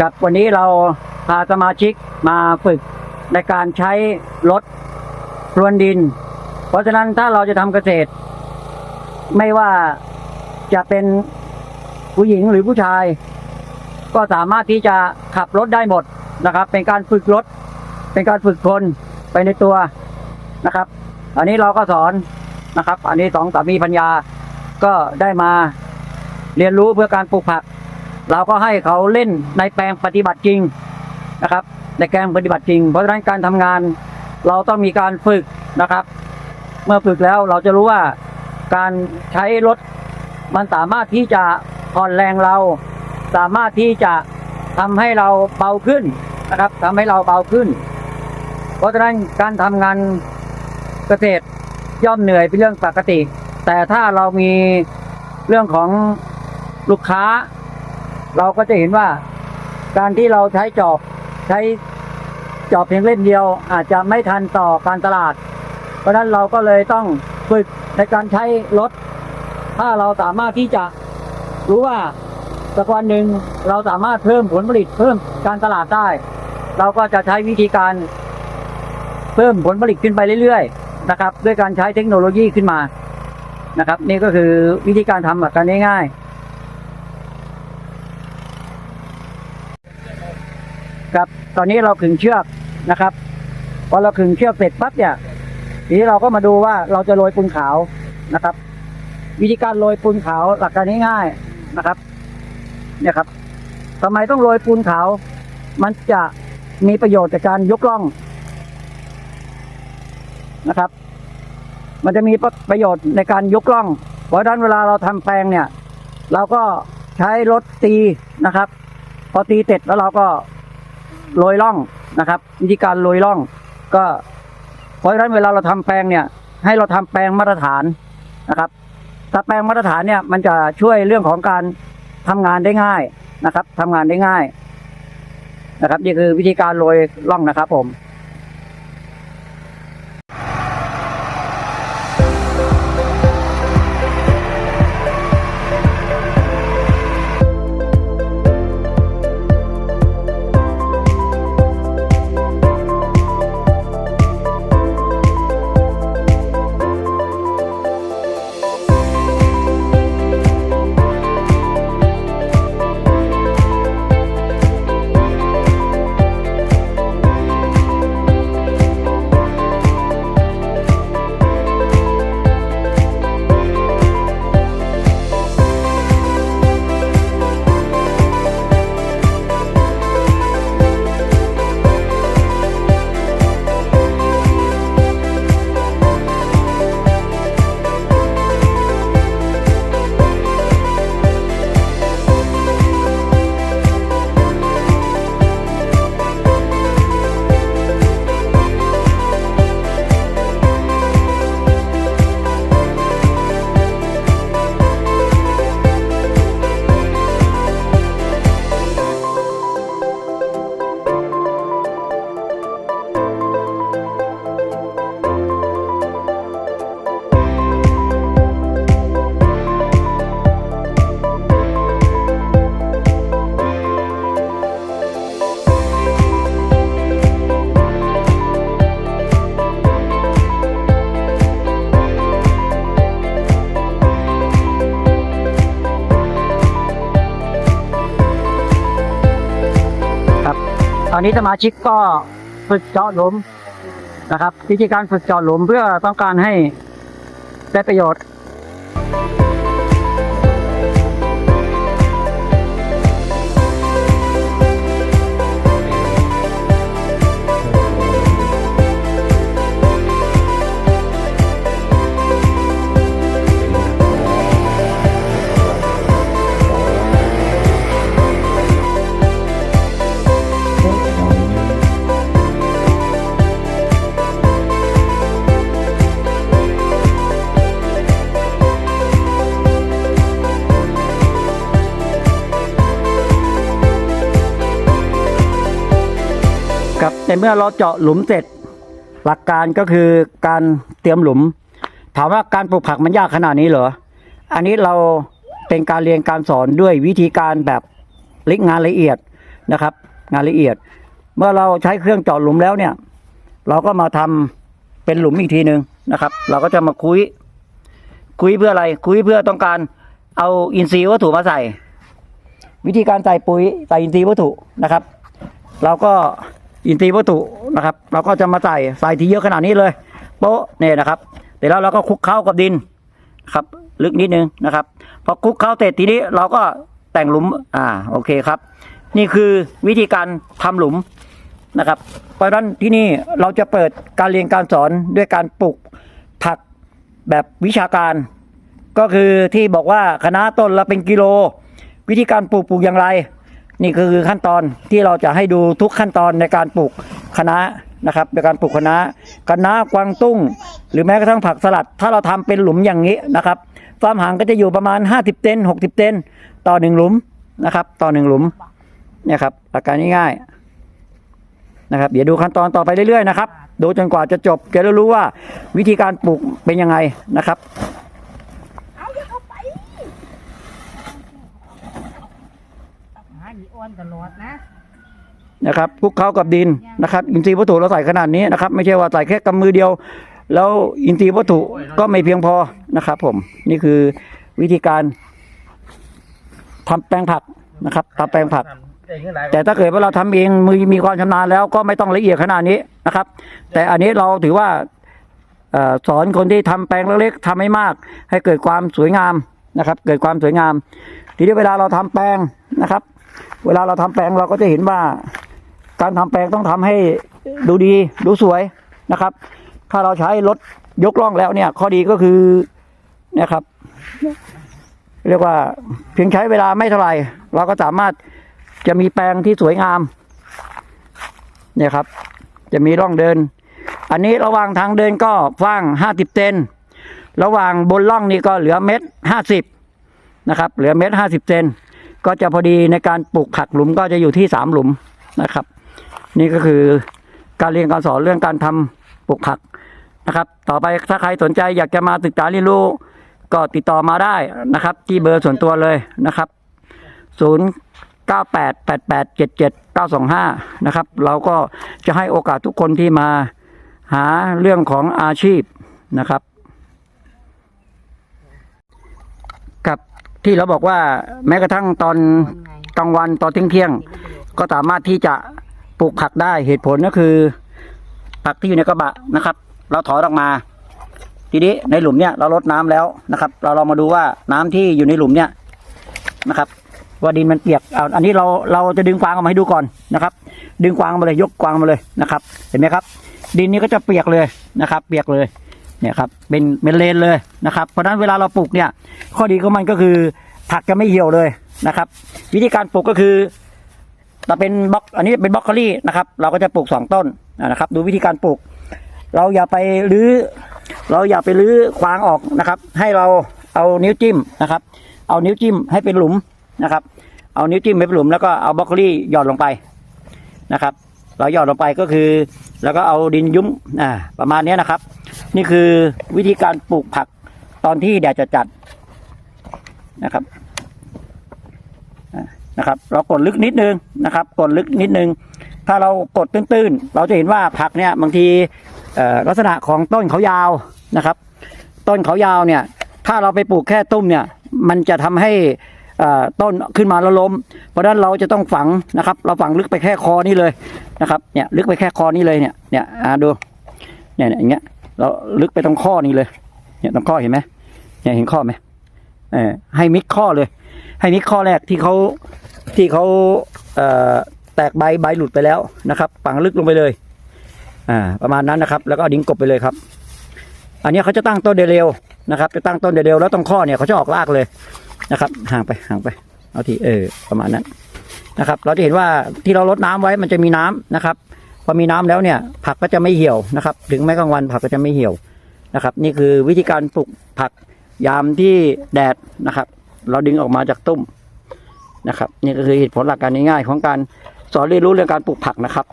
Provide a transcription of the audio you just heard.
ครับวันนี้เราพาสมาชิกมาฝึกในการใช้รถพรวนดิน เพราะฉะนั้นถ้าเราจะทำเกษตร ไม่ว่าจะเป็นผู้หญิงหรือผู้ชาย ก็สามารถที่จะขับรถได้หมดนะครับ เป็นการฝึกรถ เป็นการฝึกคนไปในตัวนะครับ อันนี้เราก็สอนนะครับ อันนี้สองสามีพัญญาก็ได้มาเรียนรู้เพื่อการปลูกผัก เราก็ให้เขาเล่นในแปลงปฏิบัติจริงนะครับ ในแปลงปฏิบัติจริง เพราะฉะนั้นการทำงานเราต้องมีการฝึกนะครับ เมื่อฝึกแล้วเราจะรู้ว่าการใช้รถมันสามารถที่จะผ่อนแรงเรา สามารถที่จะทำให้เราเบาขึ้นนะครับทำให้เราเบาขึ้น เพราะฉะนั้นการทำงานเกษตรย่อมเหนื่อยเป็นเรื่องปกติ แต่ถ้าเรามีเรื่องของลูกค้า เราก็จะเห็นว่า การที่เราใช้จอบใช้จอบเพียงเล่มเดียว อาจจะไม่ทันต่อการตลาด เพราะฉะนั้นเราก็เลยต้องฝึกในการใช้รถ ถ้าเราสามารถที่จะรู้ว่าสักวันหนึ่งเราสามารถเพิ่มผลผลิตเพิ่มการตลาดได้ เราก็จะใช้วิธีการเพิ่มผลผลิตขึ้นไปเรื่อยๆนะครับ ด้วยการใช้เทคโนโลยีขึ้นมานะครับ นี่ก็คือวิธีการทำแบบกันง่ายๆครับ ตอนนี้เราขึงเชือกนะครับพอเราขึงเชือกเสร็จปั๊บเนี่ยทีนี้เราก็มาดูว่าเราจะโรยปูนขาวนะครับ วิธีการโรยปูนขาวหลักการง่ายๆนะครับ เนี่ยครับทำไมต้องโรยปูนขาว มันจะมีประโยชน์จากการยกล่องนะครับ มันจะมีประโยชน์ในการยกล่อง เพราะฉะนั้นเวลาเราทำแปลงเนี่ย เราก็ใช้รถตีนะครับ พอตีเสร็จแล้วเราก็ โรยล่องนะครับ วิธีการโรยล่อง ก็เพราะฉะนั้นเวลาเราทำแปลงเนี่ย ให้เราทำแปลงมาตรฐานนะครับ ถ้าแปลงมาตรฐานเนี่ยมันจะช่วยเรื่องของการทำงานได้ง่ายนะครับทำงานได้ง่ายนะครับนี่คือวิธีการโรยล่องนะครับผม ตอนนี้สมาชิกก็ฝึกเจาะหลุมนะครับ วิธีการฝึกเจาะหลุมเพื่อต้องการให้ได้ประโยชน์ ในเมื่อเราเจาะหลุมเสร็จ หลักการก็คือการเตรียมหลุม ถามว่าการปลูกผักมันยากขนาดนี้เหรอ อันนี้เราเป็นการเรียนการสอนด้วยวิธีการแบบล็กงานละเอียดนะครับ งานละเอียด เมื่อเราใช้เครื่องเจาะหลุมแล้วเนี่ย เราก็มาทำเป็นหลุมอีกทีหนึ่งนะครับ เราก็จะมาคุยคุยเพื่ออะไร คุยเพื่อต้องการเอาอินทรีย์วัตถุมาใส่ วิธีการใส่ปุ๋ยใส่อินทรีย์วัตถุนะครับ เราก็ อินทรีย์วัตถุนะครับ เราก็จะมาใส่ใส่ที่เยอะขนาดนี้เลยโป๊ะเนี่ยนะครับแต่แล้วเราก็คลุกเข้ากับดินครับ ลึกนิดนึงนะครับพอคลุกเข้าเสร็จทีนี้เราก็แต่งหลุมอ่าโอเคครับ นี่คือวิธีการทำหลุมนะครับ เพราะฉะนั้นที่นี่เราจะเปิดการเรียนการสอนด้วยการปลูกผักแบบวิชาการ ก็คือที่บอกว่าคณะต้นละเป็นกิโล วิธีการปลูกปลูกอย่างไร นี่คือขั้นตอนที่เราจะให้ดูทุกขั้นตอนในการปลูกคะน้านะครับในการปลูกคะน้าคะน้ากวางตุ้ง หรือแม้กระทั่งผักสลัด ถ้าเราทำเป็นหลุมอย่างนี้นะครับความห่างก็จะอยู่ประมาณ 50 เซน60 เซนต่อหนึ่งหลุมนะครับ ต่อหนึ่งหลุมเนี่ยครับหลักการง่ายๆนะครับ เดี๋ยวดูขั้นตอนต่อไปเรื่อยๆนะครับดูจนกว่าจะจบจะได้รู้ว่าวิธีการปลูกเป็นยังไงนะครับ เอาอย่าเข้าไปหาห นีอ้วนตลอดนะนะครับคลุกเข้ากับดินนะครับ อินทรีย์วัตถุเราใส่ขนาดนี้นะครับ ไม่ใช่ว่าใส่แค่กำมือเดียว แล้วอินทรีย์วัตถุก็ไม่เพียงพอนะครับ ผมนี่คือวิธีการทำแปลงผักนะครับทำแปลงผัก แต่ถ้าเกิดว่าเราทำเองมือมีความชำนาญแล้วก็ไม่ต้องละเอียดขนาดนี้นะครับ แต่อันนี้เราถือว่าสอนคนที่ทำแปลงเล็กๆทำให้มาก ให้เกิดความสวยงามนะครับ เกิดความสวยงาม ทีนี้เวลาเราทำแปลงนะครับ เวลาเราทำแปลงเราก็จะเห็นว่า การทำแปลงต้องทำให้ดูดีดูสวยนะครับ ถ้าเราใช้รถยกล่องแล้วเนี่ย ข้อดีก็คือเนี่ยครับ เรียกว่าเพียงใช้เวลาไม่เท่าไหร่ เราก็สามารถจะมีแปลงที่สวยงาม เนี่ยครับ จะมีร่องเดิน อันนี้ระหว่างทางเดินก็ฟ้างห้าสิบเซนระหว่างบนร่องนี่ก็เหลือเม็ดห้าสิบนะครับ เหลือเม็ดห้าสิบเซน ก็จะพอดีในการปลูกผักหลุมก็จะอยู่ที่สามหลุมนะครับ นี่ก็คือการเรียนการสอนเรื่องการทำปลูกผักนะครับ ต่อไปถ้าใครสนใจอยากจะมาศึกษาเรียนรู้ก็ติดต่อมาได้นะครับ ที่เบอร์ส่วนตัวเลยนะครับ 0 9 8 8 8 7 7 9 2 5 นะครับ เราก็จะให้โอกาสทุกคนที่มาหาเรื่องของอาชีพนะครับ กับ ที่เราบอกว่าแม้กระทั่งตอนกลางวันตอนเที่ยงเที่ยงๆก็สามารถที่จะปลูกผักได้เหตุผลก็คือผักที่อยู่ในกระบะนะครับ เราถอนออกมา ทีนี้ในหลุมเนี่ยเราลดน้ำแล้วนะครับ เราลองมาดูว่าน้ำที่อยู่ในหลุมเนี่ยนะครับ ว่าดินมันเปียกเอาอันนี้เราเราจะดึงกวางออกมาให้ดูก่อนนะครับ ดึงกวางมาเลยยกกวางมาเลยนะครับ เห็นไหมครับ ดินนี้ก็จะเปียกเลยนะครับ เปียกเลย เนี่ยครับเป็นเป็นเลนเลยนะครับ เพราะฉะนั้นเวลาเราปลูกเนี่ย ข้อดีของมันก็คือผักจะไม่เหี่ยวเลยนะครับ วิธีการปลูกก็คือเราเป็นบล็อกอันนี้เป็นบล็อกโคลี่นะครับ เราก็จะปลูกสองต้นนะครับ ดูวิธีการปลูก เราอย่าไปรื้อเราอย่าไปรื้อควางออกนะครับ ให้เราเอานิ้วจิ้มนะครับ เอานิ้วจิ้มให้เป็นหลุมนะครับ เอานิ้วจิ้มให้เป็นหลุมแล้วก็เอาบรอกโคลี่หยอดลงไปนะครับ เราหยอดลงไปก็คือ แล้วก็เอาดินยุ้มอ่าประมาณนี้นะครับ นี่คือวิธีการปลูกผักตอนที่แดดจะจัดนะครับนะครับ เรากดลึกนิดนึงนะครับ กดลึกนิดนึง ถ้าเรากดตื้นๆ เราจะเห็นว่าผักเนี่ยบางทีลักษณะของต้นเขายาวนะครับ ต้นเขายาวเนี่ย ถ้าเราไปปลูกแค่ตุ้มเนี่ย มันจะทำให้ ต้นขึ้นมาแล้วล้ม เพราะนั้นเราจะต้องฝังนะครับ เราฝังลึกไปแค่คอนี่เลยนะครับเนี่ยลึกไปแค่คอนี่เลยเนี่ยเนี่ยอ่าดูเนี่ยเนี่ยอย่างเงี้ยเราลึกไปตรงข้อนี้เลยเนี่ยตรงข้อเห็นไหมเนี่ยเห็นข้อไหมเออให้มิดข้อเลย ให้มิดข้อแรกที่เขาที่เขาเอ่อแตกใบใบหลุดไปแล้วนะครับฝังลึกลงไปเลยอ่าประมาณนั้นนะครับ แล้วก็ดิ้งกบไปเลยครับ อันนี้เขาจะตั้งต้นเร็วๆนะครับ จะตั้งต้นเร็วๆแล้วตรงข้อเนี่ยเขาจะออกรากเลย นะครับ ห่างไปห่างไป เอาทีเออประมาณนั้นนะครับ เราจะเห็นว่าที่เราลดน้ำไว้มันจะมีน้ำนะครับ พอมีน้ำแล้วเนี่ย ผักก็จะไม่เหี่ยวนะครับ ถึงแม้กลางวันผักก็จะไม่เหี่ยวนะครับ นี่คือวิธีการปลูกผักยามที่แดดนะครับ เราดึงออกมาจากตุ้มนะครับ นี่ก็คือเหตุผลหลักการง่ายๆของการสอนเรียนรู้เรื่องการปลูกผักนะครับ